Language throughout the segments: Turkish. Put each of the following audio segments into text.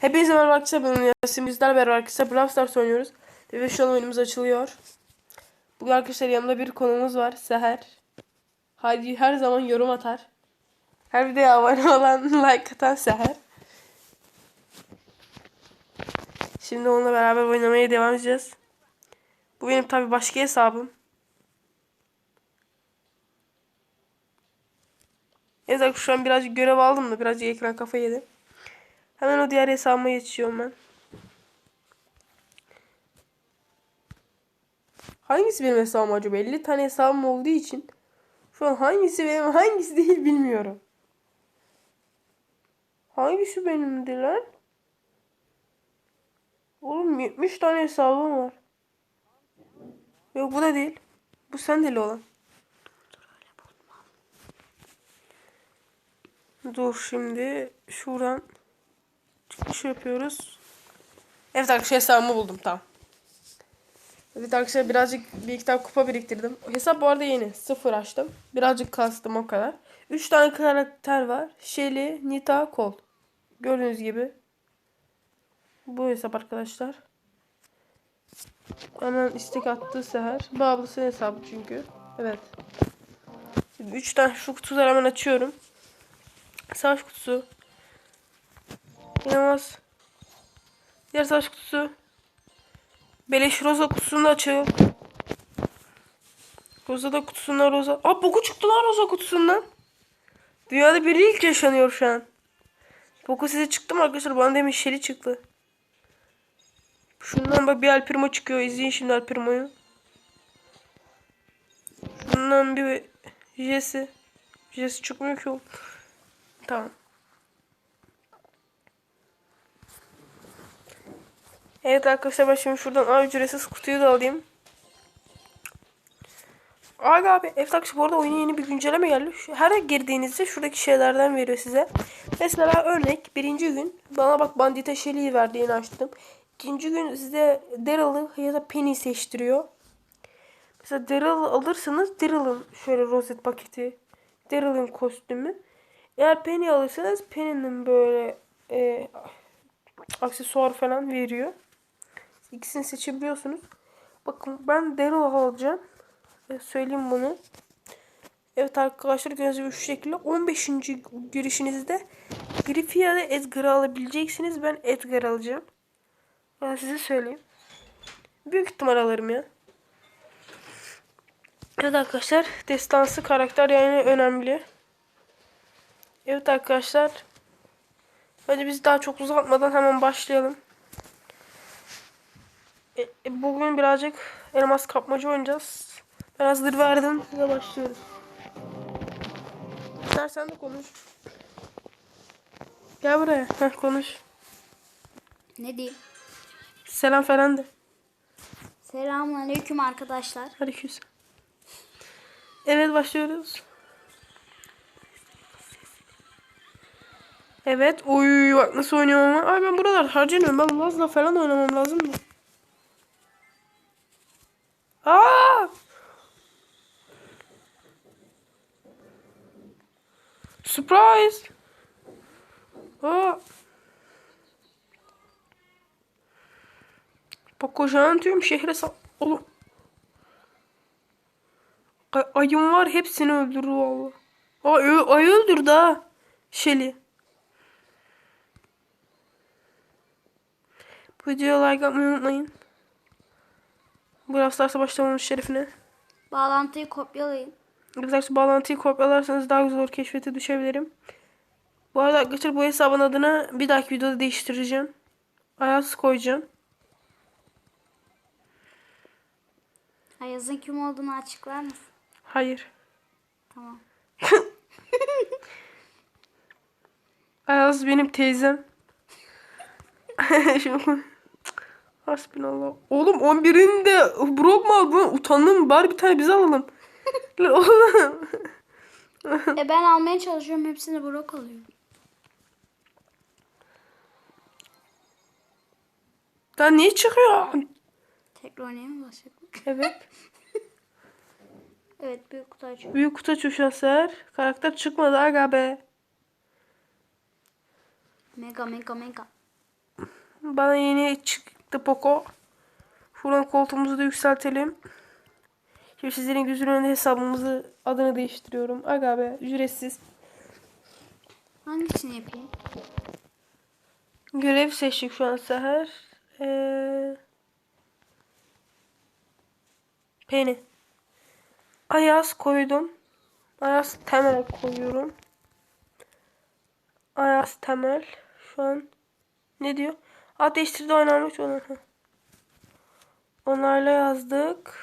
Hepinize merhaba arkadaşlar ben Yasin bizler beraber arkadaşlar Brawl Stars oynuyoruz. Ve şu an oyunumuz açılıyor. Bugün arkadaşlar yanımda bir konumuz var Seher. Hadi her zaman yorum atar. Her videoya abone olan like atan Seher. Şimdi onunla beraber oynamaya devam edeceğiz. Bu benim tabi başka hesabım. Evet şu an birazcık görev aldım da birazcık ekran kafayı yedi. Hemen o diğer hesabıma geçiyorum ben. Hangisi benim hesabım acaba? 50 tane hesabım olduğu için şu an hangisi benim hangisi değil bilmiyorum. Hangisi benimdi lan? Oğlum 70 tane hesabım var. Yok bu da değil. Bu sendeli olan. Dur şimdi şuradan çıkış yapıyoruz. Evet arkadaşlar hesabımı buldum tamam. Evet arkadaşlar birazcık bir iki tane kupa biriktirdim. Hesap bu arada yeni. Sıfır açtım. Birazcık kastım o kadar. Üç tane karakter var. Shelly, Nita, Colt. Gördüğünüz gibi. Bu hesap arkadaşlar. Hemen istek attı Seher. Bu hesabı çünkü. Evet. Şimdi üç tane şu kutuları hemen açıyorum. Savaş kutusu. İnanılmaz. Diğer savaş kutusu. Beleş roza kutusunu da açıyor. Roza da kutusundan roza. Aa boku çıktı lan roza kutusundan. Dünyada bir ilk yaşanıyor şu an. Boku size çıktı mı arkadaşlar? Bana demin şeri çıktı. Şundan bak bir El Primo çıkıyor. İzleyin şimdi El Primo'yu. Şundan bir Jesse. Jesse çıkmıyor ki o. Tamam. Evet arkadaşlar ben şimdi şuradan A ücretsiz kutuyu da alayım. Abi abi evet arkadaşlar bu arada oyuna yeni bir güncelleme geldi. Her girdiğinizde şuradaki şeylerden veriyor size. Mesela örnek birinci gün bana bak Bandita Shelly'yi verdi yeni açtım. İkinci gün size Daryl'ı ya da Penny seçtiriyor. Mesela Daryl'ı alırsanız Daryl'ın şöyle rozet paketi. Daryl'ın kostümü. Eğer Penny alırsanız Penny'nin böyle e, aksesuar falan veriyor. İkisini seçebiliyorsunuz. Bakın ben Daryl alacağım. E, söyleyeyim bunu. Evet arkadaşlar gördüğünüz şu şekilde 15. girişinizde Griff'i ya da Edgar'ı alabileceksiniz. Ben Edgar alacağım. Ben size söyleyeyim. Büyük ihtimal alırım ya. Evet arkadaşlar destansı karakter yani önemli. Evet arkadaşlar. Hadi biz daha çok uzatmadan hemen başlayalım. E, e, bugün birazcık elmas kapmaca oynayacağız. Ben hazır verdim. Size başlıyoruz. İstersen de konuş. Gel buraya. Heh, konuş. Ne diyeyim? Selam falan de. Selamünaleyküm arkadaşlar. Hadi küs. Evet başlıyoruz. Evet. Oy bak nasıl oynuyorum ama. Ay ben buralar harcanıyorum. Ben Laz'la falan oynamam lazım mı? Aa! Surprise! Aa! Bak kocaman tüm şehre sal... Oğlum. Ay, ayım var hepsini öldürür valla. Ay, ay öldürdü ha. Şeli. Bu videoya like atmayı unutmayın. Bu Brawl Stars'a başlamamın şerefine. Bağlantıyı kopyalayın. Arkadaşlar bağlantıyı kopyalarsanız daha zor keşfete düşebilirim. Bu arada arkadaşlar bu hesabın adını bir dahaki videoda değiştireceğim. Ayaz koyacağım. Ayaz'ın kim olduğunu açıklar mısın? Hayır. Tamam. Ayaz benim teyzem. Şu- Hasbinallah. Oğlum 11'inde Brock mu aldın? Utandım bari bir tane biz alalım. Oğlum. e ben almaya çalışıyorum. Hepsini Brock alıyor. Daha niye çıkıyor? Tekrar oynayayım mı başlayalım? Evet. Evet büyük kutu açıyorum. Büyük kutu açıyor şahser. Karakter çıkmadı aga be. Mega mega mega. Bana yeni çıktı Poco. Şuradan koltuğumuzu da yükseltelim. Şimdi sizlerin gözünün önünde hesabımızı adını değiştiriyorum. Aga be ücretsiz. Hangisini yapayım? Görev seçtik şu an Seher. Ee, Penny. Ayaz koydum. Ayaz temel koyuyorum. Ayaz temel. Şu an ne diyor? Ad değiştirdi oynanmış. Onlarla yazdık.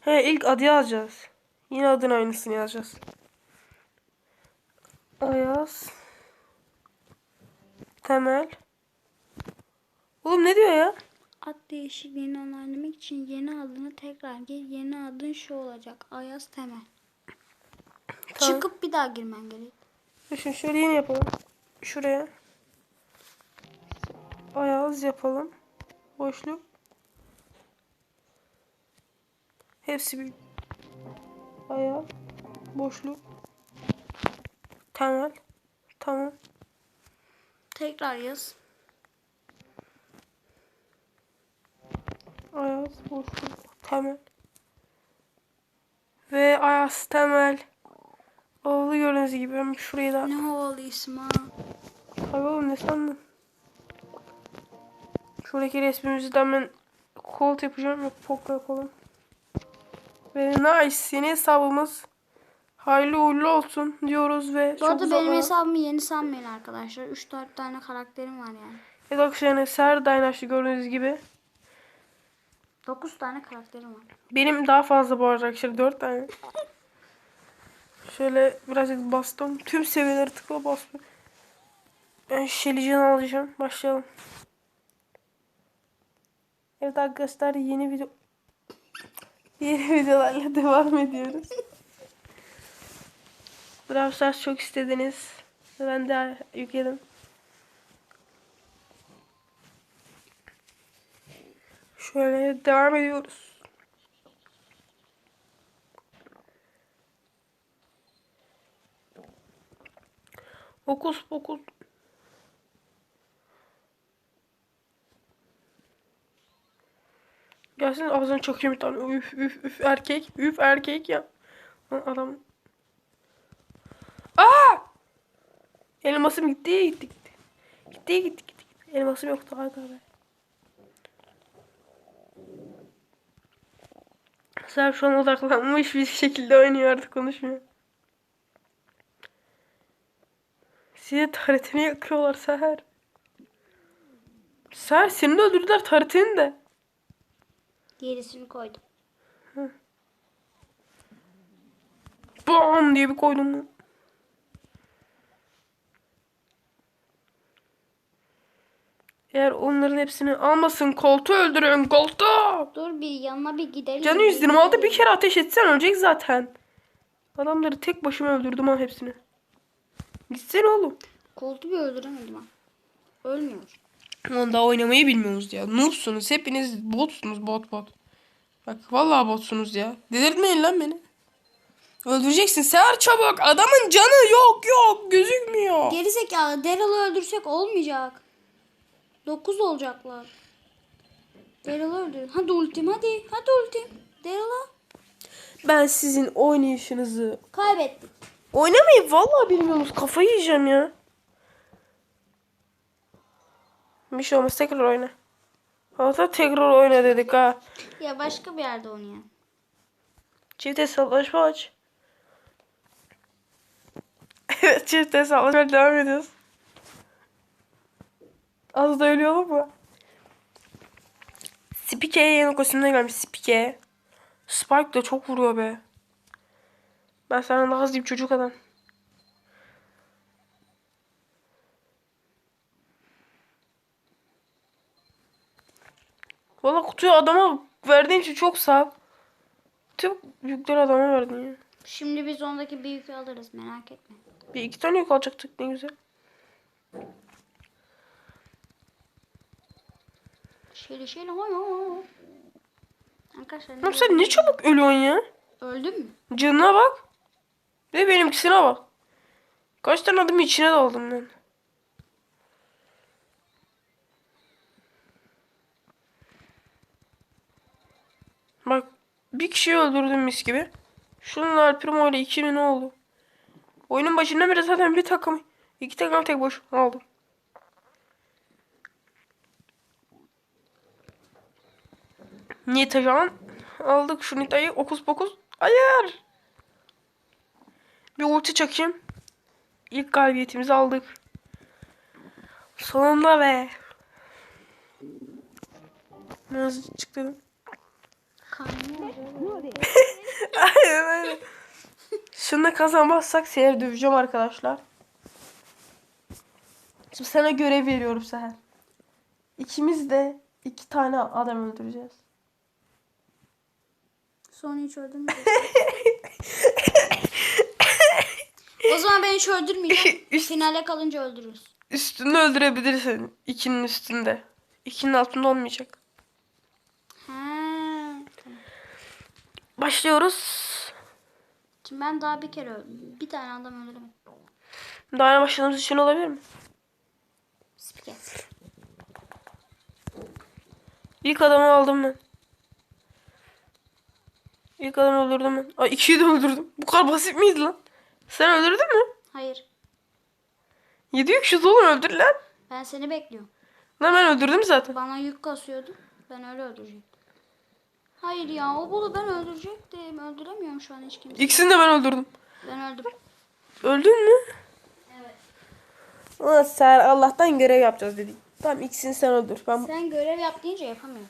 He ilk adı yazacağız. Yine adın aynısını yazacağız. Ayaz. Temel. Oğlum ne diyor ya? Ad değişikliğini onaylamak için yeni adını tekrar gir. Yeni adın şu olacak. Ayaz Temel. Tamam. Çıkıp bir daha girmen gerek. Düşün şöyle yeni yapalım. Şuraya. Ayaz yapalım. Boşluk. Hepsi bir. Ayaz. Boşluk. Temel. Tamam. Tekrar yaz. Ayaz. Boşluk. Temel. Ve Ayaz temel. Oldu gördüğünüz gibi. Ben şurayı da Ne havalı isim ha. Tabii oğlum ne sandın? Şuradaki resmimizden ben kolt yapacağım. Yok pok yapalım. Ve nice. Yeni hesabımız hayırlı uğurlu olsun diyoruz ve Bu arada benim ara- hesabımı yeni sanmayın arkadaşlar. 3-4 tane karakterim var yani. Evet arkadaşlar Ser Dynaş'ı gördüğünüz gibi. 9 tane karakterim var. Benim daha fazla bu arada arkadaşlar 4 tane. Şöyle birazcık bastım. Tüm seviyeleri tıkla bastım. Ben Şelican alacağım. Başlayalım. Evet arkadaşlar yeni video yeni videolarla devam ediyoruz. Brawl çok istediniz. Ben de yükledim. Şöyle devam ediyoruz. Okus pokus. Gelsin ağzını çakayım bir tane. Üf üf üf erkek. Üf erkek ya. Lan adam. Aa! Elmasım gitti gitti gitti. Gitti gitti gitti. Elmasım yoktu aga be. Sen şu an odaklanmış bir şekilde oynuyor artık konuşmuyor. Size taretini yakıyorlar Seher. Seher seni de öldürdüler taretini de. Gerisini koydum. Bam diye bir koydum. Eğer onların hepsini almasın koltuğu öldürün koltuğu. Dur bir yanına bir gidelim. Canı 126 bir kere ateş etsen ölecek zaten. Adamları tek başıma öldürdüm ha hepsini. Gitsene oğlum. Koltuğu bir öldüremedim ha. Ölmüyor. Lan daha oynamayı bilmiyorsunuz ya. Noobsunuz. Hepiniz botsunuz bot bot. Bak vallahi botsunuz ya. Delirtmeyin lan beni. Öldüreceksin. Seher çabuk. Adamın canı yok yok. Gözükmüyor. Gerizekalı Daryl'ı öldürsek olmayacak. 9 olacaklar. Daryl'ı öldür. Hadi ultim hadi. Hadi ultim. Daryl'a. Ben sizin oynayışınızı Kaybettik. Oynamayı vallahi bilmiyorsunuz. Kafayı yiyeceğim ya. Bir şey olmaz. Tekrar oyna. Hatta tekrar oyna dedik ha. Ya başka bir yerde oynayalım. Çift hesaplaşma aç. evet çift hesaplaşma devam ediyoruz. Az da ölüyor mu? Spike'ye yeni kostümden gelmiş Spike. Spike de çok vuruyor be. Ben senden daha hızlıyım çocuk adam. Valla kutuyu adama verdiğin için çok sağ ol. Tüm yükleri adama verdin ya. Şimdi biz ondaki bir yükü alırız merak etme. Bir iki tane yük alacaktık ne güzel. Şöyle şöyle hoy hoy. Arkadaşlar Oğlum sen ne çabuk ölüyorsun ya? öldün mü? Canına bak. Ve benimkisine bak. Kaç tane adım içine daldım ben. Bak bir kişiyi öldürdüm mis gibi. Şunun Alprimo ile iki mi ne oldu? Oyunun başından beri zaten bir takım, iki takım tek boş aldım. Nita şu an aldık şu Nita'yı okus pokus. Hayır. Bir ulti çakayım. İlk galibiyetimizi aldık. Sonunda be. Nasıl çıktı? Aynen aynen. Şunu kazanmazsak seni döveceğim arkadaşlar. Şimdi sana görev veriyorum Seher. İkimiz de iki tane adam öldüreceğiz. Sonra hiç öldürmeyeceğim. o zaman ben hiç öldürmeyeceğim. Üst- Finale kalınca öldürürüz. Üstünde öldürebilirsin. İkinin üstünde. İkinin altında olmayacak. He. Tamam. Başlıyoruz. Şimdi ben daha bir kere öldüm. Bir tane adam öldüremedim. Daha yeni başladığımız için olabilir mi? Spiker. İlk adamı aldım ben. İlk adamı öldürdüm ben. Ay ikiyi de öldürdüm. Bu kadar basit miydi lan? Sen öldürdün mü? Hayır. 7 kişi oğlum öldür lan. Ben seni bekliyorum. Lan ben öldürdüm zaten. Bana yük kasıyordu. Ben öyle öldürecektim. Hayır ya o bulu ben öldürecektim. Öldüremiyorum şu an hiç kimse. İkisini de ben öldürdüm. Ben öldüm. Öldün mü? Evet. Ulan sen Allah'tan görev yapacağız dedik. Tamam ikisini sen öldür. Ben, Sen görev yap deyince yapamıyorum.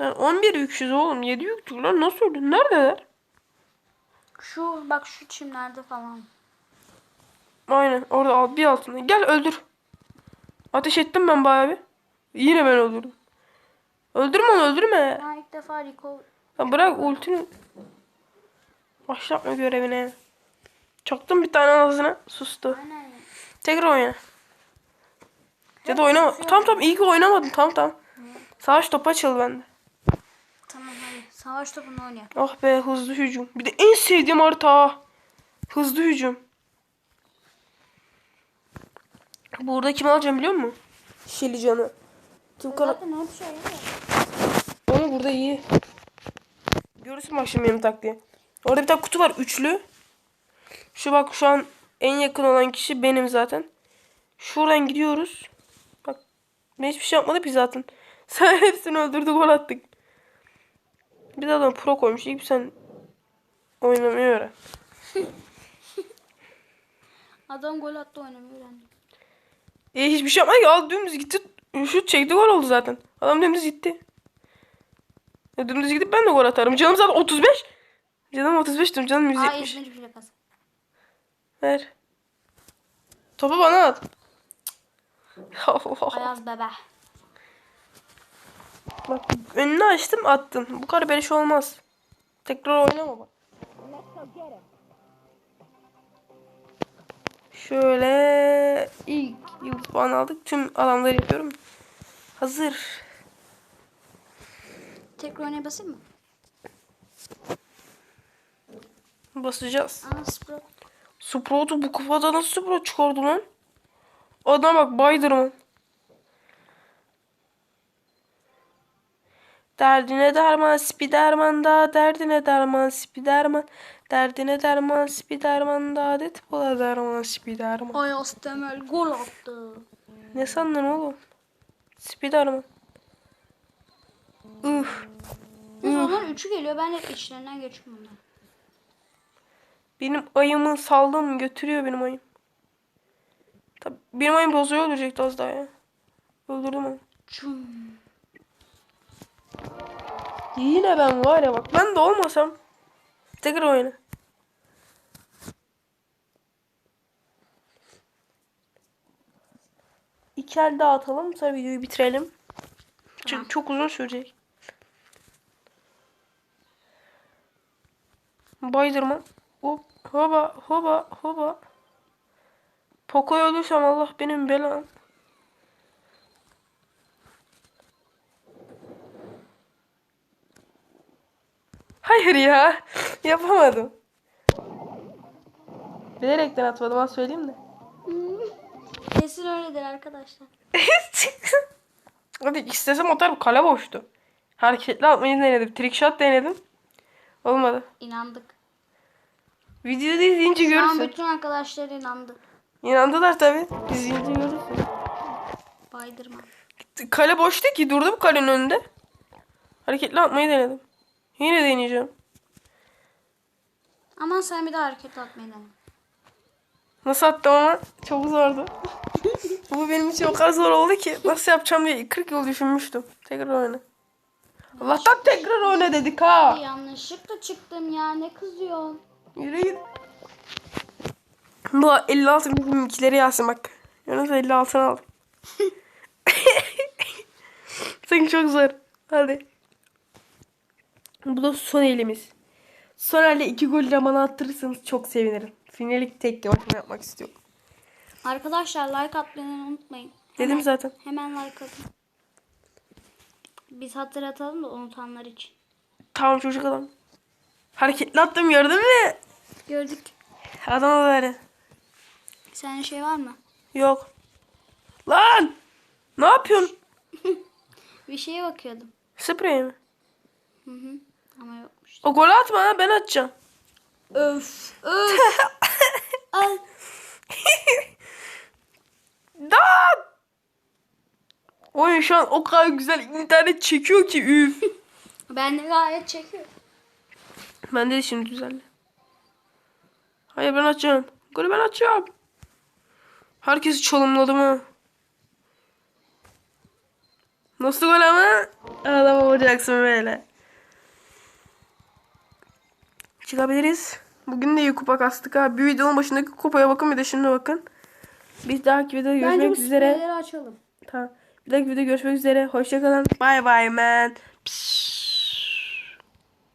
ben 11 yüksüz oğlum. 7 yüksüz lan nasıl öldün? Neredeler? Şu bak şu çimlerde falan. Aynen orada bir altında. Gel öldür. Ateş ettim ben bayağı bir. Yine ben öldürdüm. Öldürme onu öldürme. Ben ilk defa Rico Ya bırak ultini. Başlatma görevine. Çaktım bir tane ağzına. Sustu. Aynen. Tekrar oyna. Ya da oynama. Tam tam iyi ki oynamadım. Tam tam. Savaş topu açıldı bende. Tamam hadi. Savaş topunu oynayalım. Ah be hızlı hücum. Bir de en sevdiğim harita. Hızlı hücum. Burada kim alacağım biliyor musun? Şilican'ı. Tüm kara... Zaten bir şey. Onu burada iyi. Görürsün bak şimdi benim taktiği. Orada bir tane kutu var üçlü. Şu bak şu an en yakın olan kişi benim zaten. Şuradan gidiyoruz. Bak ben hiçbir şey yapmadık ki zaten. Sen hepsini öldürdü gol attık. Bir de adam pro koymuş. İyi bir sen oynamayı öğren. Adam gol attı oynamayı öğrendi. E hiçbir şey yapmadı ki. Al dümdüz gitti. Şut çekti gol oldu zaten. Adam dümdüz gitti. E, dümdüz gidip ben de gol atarım. Canım zaten 35. Canım 35 diyorum. Canım Aa 170. İzmir plakası. Ver. Topu bana at. Ayaz bebe. Bak önünü açtım attın. Bu kadar beleş olmaz. Tekrar oynama bak. Şöyle ilk yıldız puan aldık. Tüm alanları yapıyorum. Hazır. Tekrar oynaya basayım mı? Basacağız. Aa Sprout. Sprout'u bu kafada nasıl Sprout çıkardı lan? Adam bak Bayderman. Derdine derman Spiderman da derdine derman Spiderman derdine derman Spiderman da Deadpool'a derman Spiderman. Ayaz Temel gol attı. Ne sandın oğlum? Spiderman. Üf. Biz onlar üçü geliyor. Ben hep içlerinden geçiyorum bundan. Benim ayımı saldım götürüyor benim ayım. Tabii benim ayım bozuyor öldürecekti az daha ya. Öldürdüm onu. Çum. Yine ben var ya bak ben de olmasam tekrar oyna. İki el daha atalım sonra videoyu bitirelim. Çünkü çok uzun sürecek. Baydırma. Hop hoba hoba hoba. Poco'yu ölürsem Allah benim belam. Hayır ya. Yapamadım. Bilerekten atmadım az söyleyeyim de. Kesin öyledir arkadaşlar. Hadi istesem atarım kale boştu. Hareketli atmayı denedim. Trick shot denedim. Olmadı. İnandık. Videoda izleyince Şu an görürsün. bütün arkadaşlar inandı. İnandılar tabi. İzleyince görürsün. Baydırma. Kale boştu ki durdum kalenin önünde. Hareketli atmayı denedim. Yine deneyeceğim. Aman sen bir daha hareket atmayı dene. Nasıl attım ama çok zordu. Bu benim için o kadar zor oldu ki nasıl yapacağım diye 40 yıl düşünmüştüm. Tekrar oyna. Allah'tan tekrar oyna dedik ha. Yanlışlıkla çıktım ya ne kızıyorsun? Yürü git. Bu 56 bizimkileri yazsın bak. Yalnız 56'ını aldım. Sanki çok zor. Hadi. Bu da son elimiz. Son elde iki gol de bana attırırsanız çok sevinirim. Finalik tek başıma yapmak istiyorum. Arkadaşlar like atmayı unutmayın. Dedim Hemen- zaten. Hemen like atın. Biz hatırlatalım da unutanlar için. Tamam çocuk adam. Hareketli attım gördün mü? Gördük. Adam böyle. Senin şey var mı? Yok. Lan! Ne yapıyorsun? Bir şeye bakıyordum. Sprey mi? Hı hı. Ama yokmuş. O golü atma ha ben atacağım. Öf. Öf. Ay. Dan! Oyun şu an o kadar güzel internet çekiyor ki üf. Ben de gayet çekiyorum. Ben de şimdi düzenle. Hayır ben atacağım. Golü ben atacağım. Herkesi çalımladım ha. Nasıl gol ama? Adam olacaksın böyle. Çıkabiliriz. Bugün de iyi kupa kastık ha. Bir videonun başındaki kupaya bakın bir de şimdi bakın. Bir dahaki videoda Bence görüşmek bu üzere. açalım. Tamam. Bir dahaki videoda görüşmek üzere. Hoşçakalın. Bye bye man. Pişt.